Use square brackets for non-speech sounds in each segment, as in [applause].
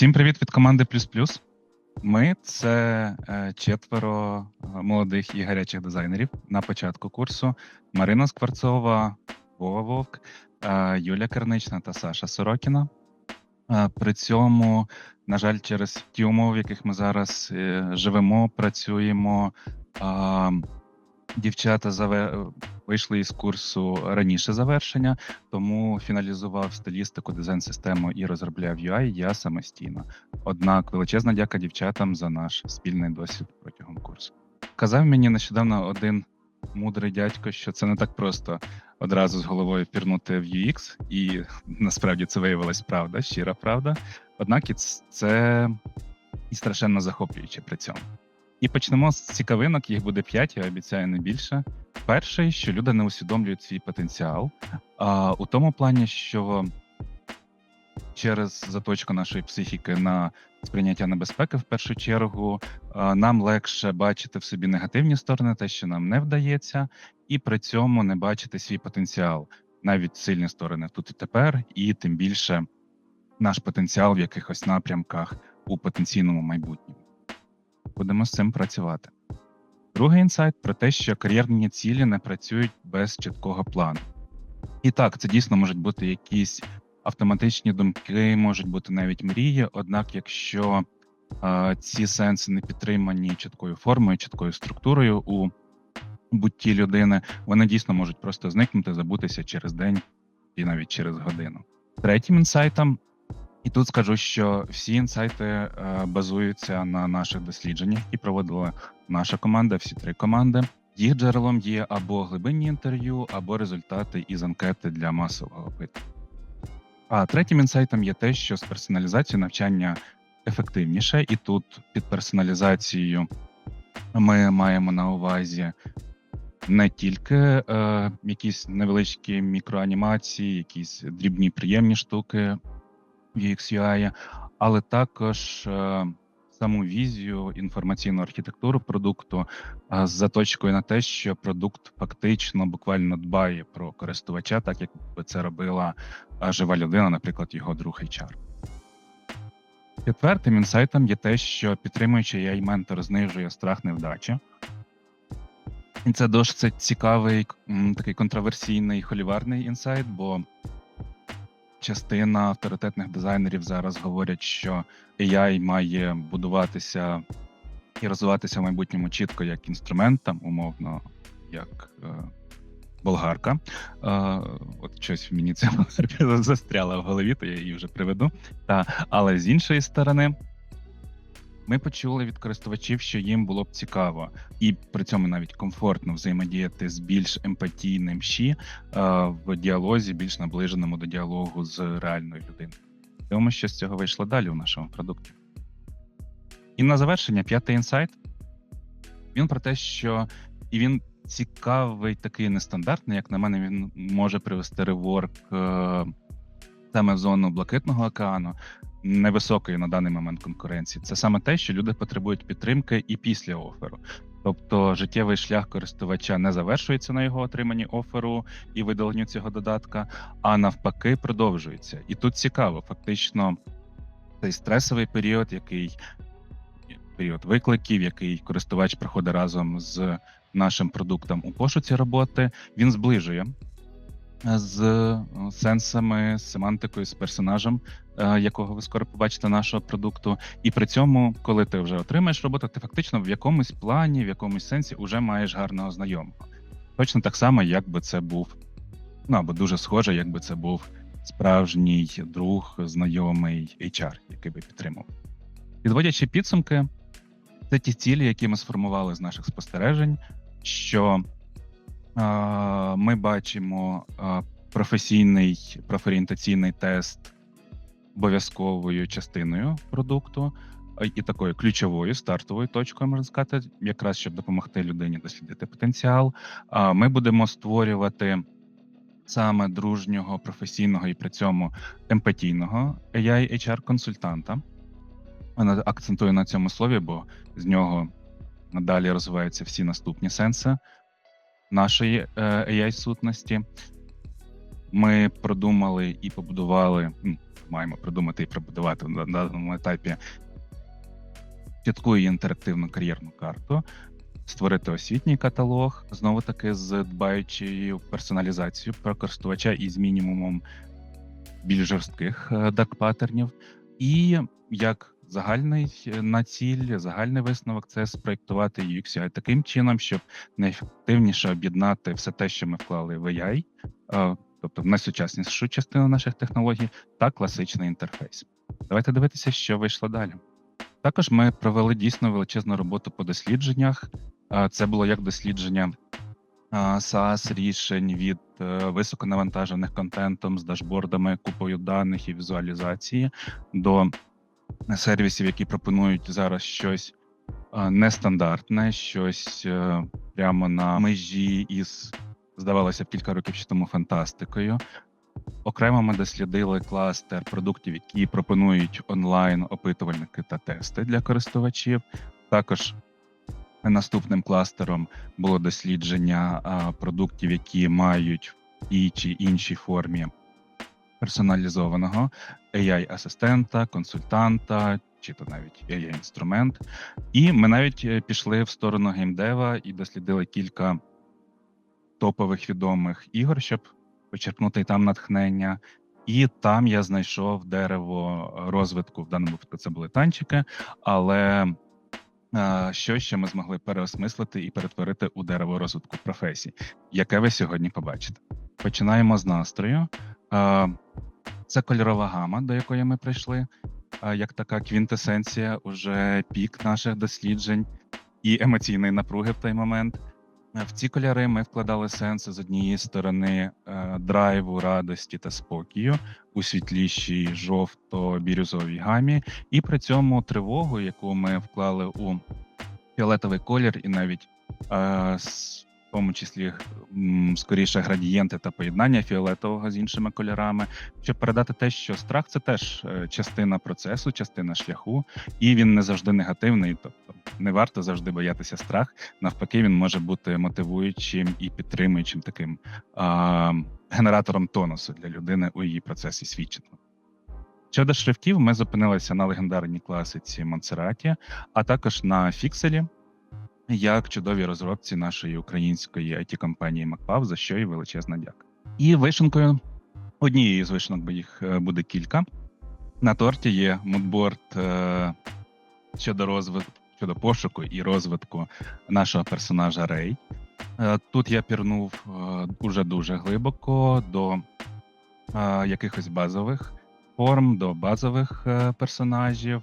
Всім привіт від команди Плюс Плюс. Ми це е, четверо е, молодих і гарячих дизайнерів на початку курсу. Марина Скворцова, Вова Вовк, е, Юля Кернична та Саша Сорокіна. При цьому, на жаль, через ті умови, в яких ми зараз живемо, працюємо. Дівчата заве- вийшли із курсу раніше завершення, тому фіналізував стилістику, дизайн-систему і розробляв UI я самостійно. Однак величезна дяка дівчатам за наш спільний досвід протягом курсу. Казав мені нещодавно один мудрий дядько, що це не так просто одразу з головою пірнути в UX, і [laughs] насправді це виявилась правда, щира правда. Однак і це і страшенно захоплююче при цьому. І почнемо з цікавинок, їх буде п'ять, я обіцяю не більше. Перший, що люди не усвідомлюють свій потенціал, а, у тому плані, що через заточку нашої психіки на сприйняття небезпеки, в першу чергу, нам легше бачити в собі негативні сторони, те, що нам не вдається, і при цьому не бачити свій потенціал, навіть сильні сторони тут і тепер, і тим більше наш потенціал в якихось напрямках у потенційному майбутньому. Будемо з цим працювати. Другий інсайт про те, що кар'єрні цілі не працюють без чіткого плану. І так, це дійсно можуть бути якісь автоматичні думки, можуть бути навіть мрії. Однак, якщо е, ці сенси не підтримані чіткою формою, чіткою структурою у бутті людини, вони дійсно можуть просто зникнути, забутися через день і навіть через годину. Третім інсайтом, і тут скажу, що всі інсайти е, базуються на наших дослідженнях, і проводила наша команда, всі три команди. Їх джерелом є або глибинні інтерв'ю, або результати із анкети для масового опиту. А третім інсайтом є те, що з персоналізацією навчання ефективніше, і тут під персоналізацією ми маємо на увазі не тільки е, якісь невеличкі мікроанімації, якісь дрібні приємні штуки в UX UI, але також е, саму візію, інформаційну архітектуру продукту е, з заточкою на те, що продукт фактично буквально дбає про користувача, так як би це робила е, жива людина, наприклад, його друг HR. Четвертим інсайтом є те, що підтримуючи AI ментор знижує страх невдачі. І це досить цікавий, такий контроверсійний холіварний інсайт, бо частина авторитетних дизайнерів зараз говорять, що AI має будуватися і розвиватися в майбутньому чітко як інструмент, там, умовно, як е, болгарка. Е, от щось мені це [laughs] застряла в голові, то я її вже приведу. Та, але з іншої сторони, ми почули від користувачів, що їм було б цікаво, і при цьому навіть комфортно взаємодіяти з більш емпатійним щі е, в діалозі, більш наближеному до діалогу з реальною людиною. Дивимося, що з цього вийшло далі у нашому продукті. І на завершення п'ятий інсайт. Він про те, що і він цікавий, такий нестандартний, як на мене, він може привести реворк е, саме в зону Блакитного океану, невисокої на даний момент конкуренції. Це саме те, що люди потребують підтримки і після оферу. Тобто життєвий шлях користувача не завершується на його отриманні оферу і видаленню цього додатка, а навпаки, продовжується. І тут цікаво, фактично, цей стресовий період, який період викликів, який користувач проходить разом з нашим продуктом у пошуці роботи, він зближує з е, сенсами, з семантикою, з персонажем, е, якого ви скоро побачите нашого продукту. І при цьому, коли ти вже отримаєш роботу, ти фактично в якомусь плані, в якомусь сенсі вже маєш гарного знайомого. Точно так само, як би це був, ну або дуже схоже, якби це був справжній друг, знайомий HR, який би підтримав. Підводячи підсумки, це ті цілі, які ми сформували з наших спостережень, що ми бачимо професійний профорієнтаційний тест обов'язковою частиною продукту і такою ключовою стартовою точкою, можна сказати, якраз щоб допомогти людині дослідити потенціал. Ми будемо створювати саме дружнього, професійного і при цьому емпатійного AI HR консультанта. Вона акцентує на цьому слові, бо з нього надалі розвиваються всі наступні сенси нашої AI сутності. Ми продумали і побудували, маємо продумати і побудувати на даному етапі чітку інтерактивну кар'єрну карту, створити освітній каталог, знову таки з дбаючою персоналізацією про користувача і з мінімумом більш жорстких е, дарк-паттернів. І як загальний е, на ціль, загальний висновок це спроєктувати UX UI таким чином, щоб найефективніше об'єднати все те, що ми вклали в AI, тобто в найсучаснішу частину наших технологій, та класичний інтерфейс. Давайте дивитися, що вийшло далі. Також ми провели дійсно величезну роботу по дослідженнях. Це було як дослідження SaaS рішень від е, високонавантажених контентом з дашбордами, купою даних і візуалізації до сервісів, які пропонують зараз щось нестандартне, щось е, прямо на межі із, здавалося б, кілька років тому фантастикою. Окремо ми дослідили кластер продуктів, які пропонують онлайн опитувальники та тести для користувачів. Також наступним кластером було дослідження продуктів, які мають в тій чи іншій формі персоналізованого AI-асистента, консультанта, чи то навіть AI-інструмент. І ми навіть е, пішли в сторону геймдева і дослідили кілька топових відомих ігор, щоб почерпнути там натхнення. І там я знайшов дерево розвитку. В даному випадку це були танчики, але е, що ще ми змогли переосмислити і перетворити у дерево розвитку професій, яке ви сьогодні побачите. Починаємо з настрою. Це кольорова гама, до якої ми прийшли, як така квінтесенція, уже пік наших досліджень і емоційної напруги в той момент. Е, В ці кольори ми вкладали сенси з однієї сторони е, драйву, радості та спокою у світлішій жовто-бірюзовій гамі, і при цьому тривогу, яку ми вклали у фіолетовий колір, і навіть е, в тому числі скоріше градієнти та поєднання фіолетового з іншими кольорами, щоб передати те, що страх це теж е, частина процесу, частина шляху, і він не завжди негативний. Тобто не варто завжди боятися страх. Навпаки, він може бути мотивуючим і підтримуючим таким а, генератором тонусу для людини у її процесі свідчення. Щодо шрифтів, ми зупинилися на легендарній класиці Монсераті, а також на Фікселі, як чудовій розробці нашої української it компанії MacPav, за що і величезна дяка. І вишенкою, однією з вишенок, бо їх е, буде кілька. На торті є мудборд е, щодо розвитку, щодо пошуку і розвитку нашого персонажа Рей. Е, Тут я пірнув дуже дуже глибоко до якихось базових форм, до базових персонажів,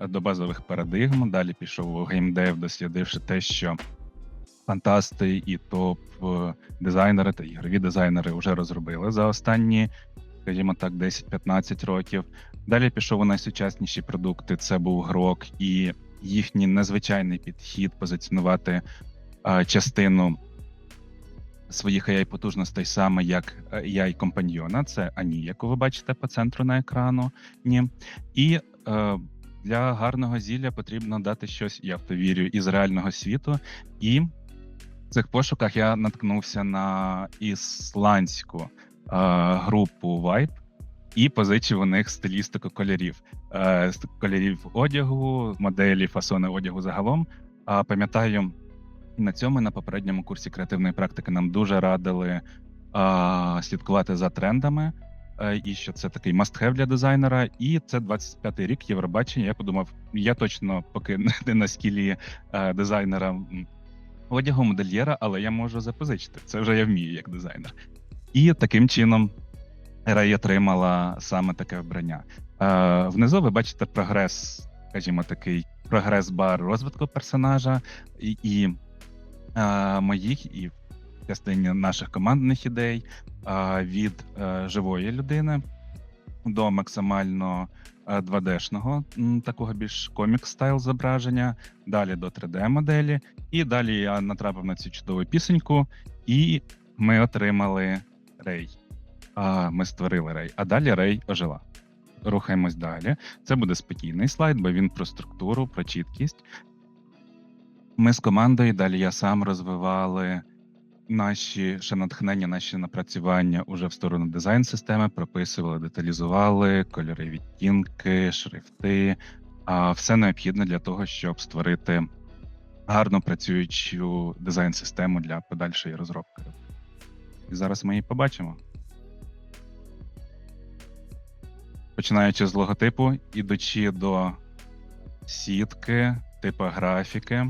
до базових парадигм. Далі пішов у геймдев, дослідивши те, що фантасти і топ е, та ігрові дизайнери вже розробили за останні, скажімо так, 10-15 років. Далі пішов у найсучасніші продукти. Це був грок і їхній незвичайний підхід позиціонувати е, частину своїх ai потужностей саме як ai компаньйона. Це Ані, яку ви бачите по центру на екрану. Ні. І е, для гарного зілля потрібно дати щось, я в то вірю, із реального світу. І в цих пошуках я наткнувся на ісландську е, групу Vibe і позичив у них стилістику кольорів, е, кольорів одягу, моделі, фасони одягу загалом. А пам'ятаю, на цьому на попередньому курсі креативної практики нам дуже радили а, слідкувати за трендами, е, і що це такий must-have для дизайнера. І це 25-й рік Євробачення. Я подумав, я точно поки не на скілі е, дизайнера одягу, модельєра, але я можу запозичити. Це вже я вмію як дизайнер. І таким чином Рей отримала саме таке вбрання. Е, внизу ви бачите прогрес, скажімо, такий прогрес-бар розвитку персонажа і, і е, моїх, і частині наших командних ідей е, від е, живої людини до максимально е, 2D-шного, такого більш комік-стайл зображення, далі до 3D-моделі. І далі я натрапив на цю чудову пісеньку, і ми отримали Рей. Ми створили Рей, а далі Рей ожила. Рухаємось далі. Це буде спокійний слайд, бо він про структуру, про чіткість. Ми з командою, далі я сам розвивали наші ще натхнення, наші напрацювання уже в сторону дизайн-системи прописували, деталізували кольори, відтінки, шрифти, а все необхідне для того, щоб створити гарно працюючу дизайн-систему для подальшої розробки. І зараз ми її побачимо. Починаючи з логотипу, ідучи до сітки, типографіки.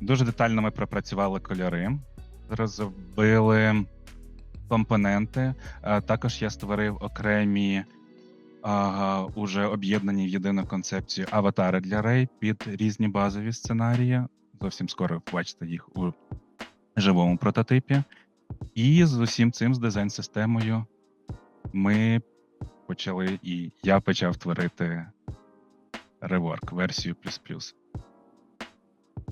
Дуже детально ми пропрацювали кольори, розробили компоненти. Е, Також я створив окремі уже об'єднані в єдину концепцію аватари для Рей під різні базові сценарії. Зовсім скоро ви побачите їх у живому прототипі. І з усім цим, з дизайн-системою, ми почали, і я почав творити реворк версію плюс плюс.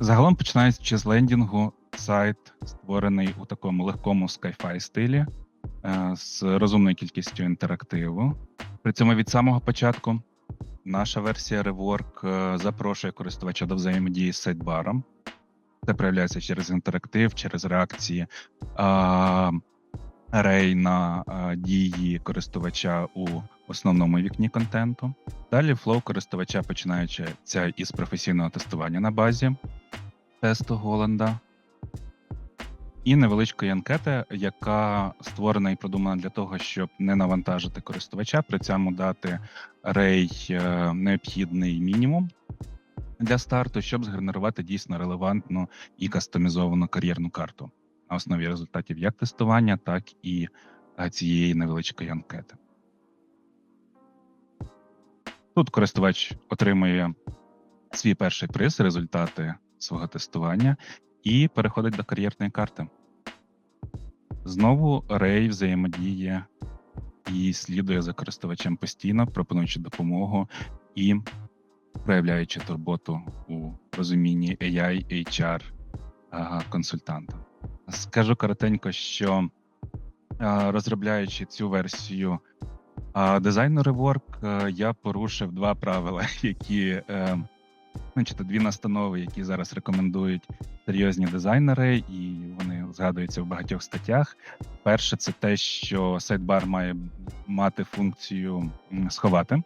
Загалом, починаючи з лендінгу, сайт створений у такому легкому sci-fi стилі е, з розумною кількістю інтерактиву. При цьому від самого початку наша версія Rework е, запрошує користувача до взаємодії з сайдбаром. Це проявляється через інтерактив, через реакції рей на а, дії користувача у основному вікні контенту. Далі флоу користувача починаючи ця із професійного тестування на базі тесту Голланда. І невеличкої анкети, яка створена і продумана для того, щоб не навантажити користувача, при цьому дати рей е, необхідний мінімум для старту, щоб згенерувати дійсно релевантну і кастомізовану кар'єрну карту на основі результатів як тестування, так і е, цієї невеличкої анкети. Тут користувач отримує свій перший приз, результати свого тестування, і переходить до кар'єрної карти. Знову Рей взаємодіє і слідує за користувачем постійно, пропонуючи допомогу і проявляючи турботу у розумінні AI, HR консультанта. Скажу коротенько, що розробляючи цю версію а, дизайну Rework, е, я порушив два правила, [laughs] які е, значить, дві настанови, які зараз рекомендують серйозні дизайнери, і вони згадуються в багатьох статтях. Перше, це те, що сайдбар має мати функцію сховати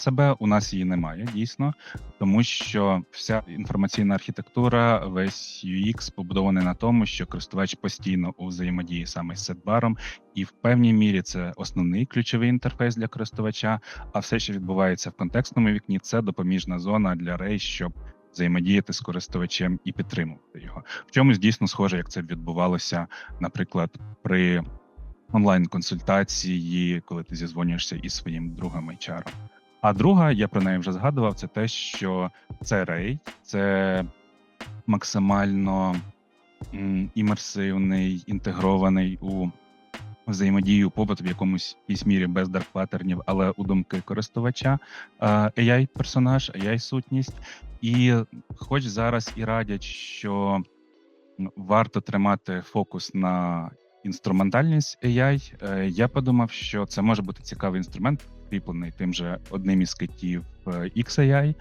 себе. У нас її немає дійсно, тому що вся інформаційна архітектура, весь UX побудований на тому, що користувач постійно у взаємодії саме з сетбаром, і в певній мірі це основний ключовий інтерфейс для користувача. А все, що відбувається в контекстному вікні, це допоміжна зона для рей, щоб взаємодіяти з користувачем і підтримувати його. В чомусь дійсно схоже, як це відбувалося, наприклад, при онлайн-консультації, коли ти зізвонюєшся із своїм другом HR. А друга, я про неї вже згадував, це те, що це рей, це максимально імерсивний, інтегрований у взаємодію побут в якомусь мірі без дарк-паттернів, але у думки користувача ai персонаж, ai сутність. І хоч зараз і радять, що варто тримати фокус на інструментальність AI, е, я подумав, що це може бути цікавий інструмент, кріплений тим же одним із китів е, XAI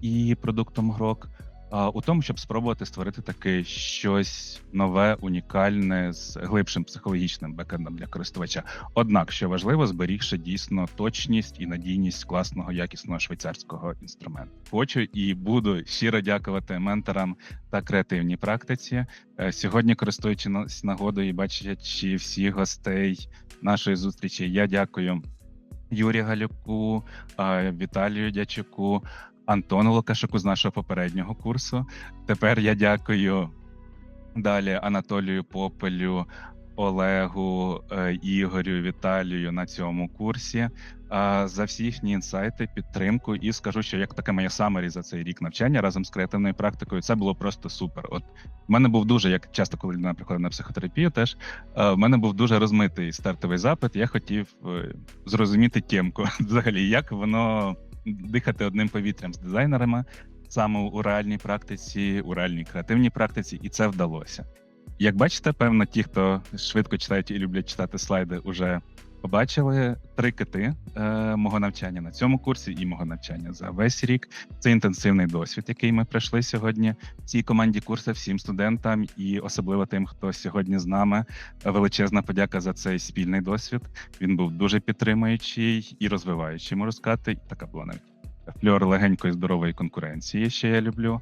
і продуктом Грок, у тому, щоб спробувати створити таке щось нове, унікальне з глибшим психологічним бекендом для користувача. Однак, що важливо, зберігши дійсно точність і надійність класного якісного швейцарського інструменту. Хочу і буду щиро дякувати менторам та креативній практиці. Е, Сьогодні, користуючись нагодою і бачачи всіх гостей нашої зустрічі, я дякую. Юрію Галюку, Віталію Дячуку, Антону Лукашуку з нашого попереднього курсу. Тепер я дякую далі Анатолію Попелю, Олегу, е, Ігорю, Віталію на цьому курсі за всі їхні інсайти, підтримку. І скажу, що як таке моє самері за цей рік навчання разом з креативною практикою, це було просто супер. От в мене був дуже, як часто, коли людина приходить на психотерапію, теж е, в мене був дуже розмитий стартовий запит. Я хотів е, зрозуміти тємку [laughs] взагалі, як воно дихати одним повітрям з дизайнерами саме у реальній практиці, у реальній креативній практиці, і це вдалося. Як бачите, певно, ті, хто швидко читають і люблять читати слайди, уже побачили три кити е, мого навчання на цьому курсі і мого навчання за весь рік. Це інтенсивний досвід, який ми пройшли сьогодні в цій команді курсу всім студентам, і особливо тим, хто сьогодні з нами. Величезна подяка за цей спільний досвід. Він був дуже підтримуючий і розвиваючий, можу сказати. Така була навіть фльор легенької здорової конкуренції. Ще я люблю.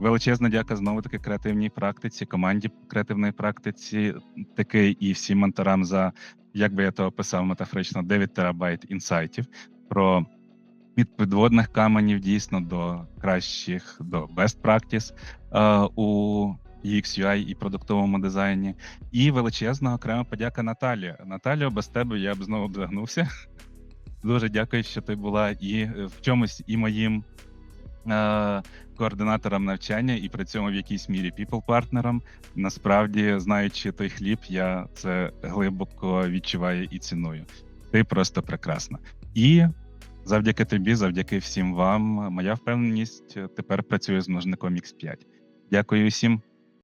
Величезна дяка знову таки креативній практиці, команді креативної практиці, таки і всім менторам за як би я то описав метафорично 9 терабайт інсайтів про від підводних каменів дійсно до кращих до best practice у UX, UI і продуктовому дизайні. І величезна окрема подяка Наталі. Наталія, без тебе я б знову загнувся. [laughs] Дуже дякую, що ти була і е, в чомусь і моїм координатором навчання, і при цьому в якійсь мірі people-партнером. Насправді, знаючи той хліб, я це глибоко відчуваю і ціную. Ти просто прекрасна. І завдяки тобі, завдяки всім вам, моя впевненість тепер працює з множником X5. Дякую всім.